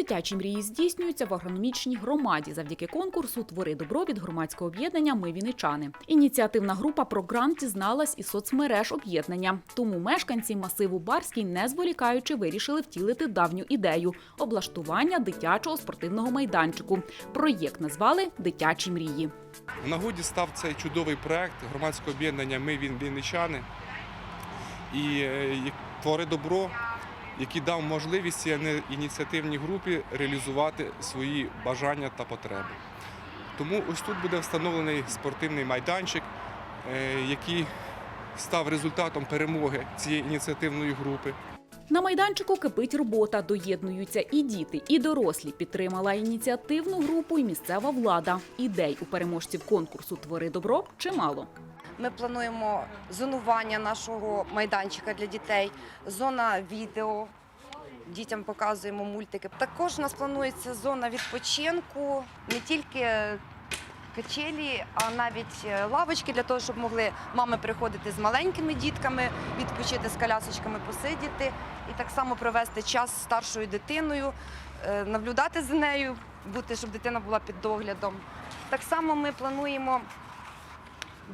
Дитячі мрії здійснюються в агрономічній громаді завдяки конкурсу Твори добро від громадського об'єднання Ми віничани. Ініціативна група про грант дізналась із соцмереж об'єднання. Тому мешканці масиву Барський, не зволікаючи, вирішили втілити давню ідею облаштування дитячого спортивного майданчику. Проєкт назвали Дитячі мрії. В нагоді став цей чудовий проект громадського об'єднання Ми він вінничани і е, твори добро, який дав можливість ініціативній групі реалізувати свої бажання та потреби. Тому ось тут буде встановлений спортивний майданчик, е, який став результатом перемоги цієї ініціативної групи. На майданчику кипить робота. Доєднуються і діти, і дорослі. Підтримала ініціативну групу і місцева влада. Ідей у переможців конкурсу Твори добро чимало. Ми плануємо зонування нашого майданчика для дітей, зона відео. Дітям показуємо мультики. Також у нас планується зона відпочинку, не тільки качелі, а навіть е, лавочки для того, щоб могли мами приходити з маленькими дітками, відпочити з колясочками, посидіти і так само провести час з старшою дитиною, е, наблюдати за нею, бути, щоб дитина була під доглядом. Так само ми плануємо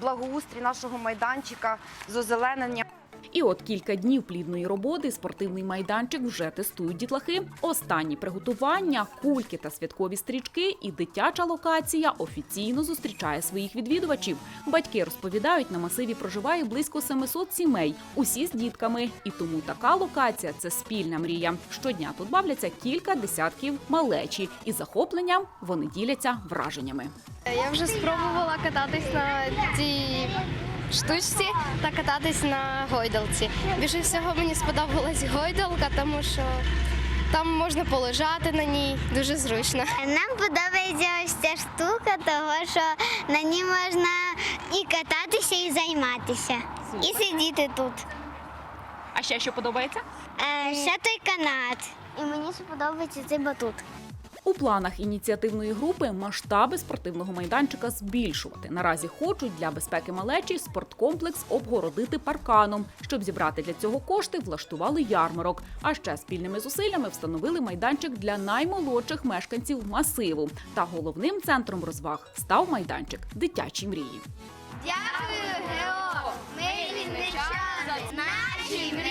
благоустрій нашого майданчика з озеленення. І от кілька днів плідної роботи спортивний майданчик вже тестують дітлахи. Останні приготування, кульки та святкові стрічки і дитяча локація офіційно зустрічає своїх відвідувачів. Батьки розповідають, на масиві проживає близько 700 сімей, усі з дітками. І тому така локація це спільна мрія. Щодня тут бавляться кілька десятків малечі, і захопленням вони діляться враженнями. Я вже спробувала кататись на цій штучці та кататись на гойдалці. Більше всього мені сподобалась гойдалка, тому що там можна полежати на ній, дуже зручно. Нам подобається ось ця штука, тому що на ній можна і кататися, і займатися. І сидіти тут. А ще що подобається? Е, ще той канат. І мені ще подобається цей батут. У планах ініціативної групи масштаби спортивного майданчика збільшувати. Наразі хочуть для безпеки малечі спорткомплекс обгородити парканом. Щоб зібрати для цього кошти, влаштували ярмарок. А ще спільними зусиллями встановили майданчик для наймолодших мешканців масиву. Та головним центром розваг став майданчик дитячі мрії. Дякую, Гео! Ми! Наші мрії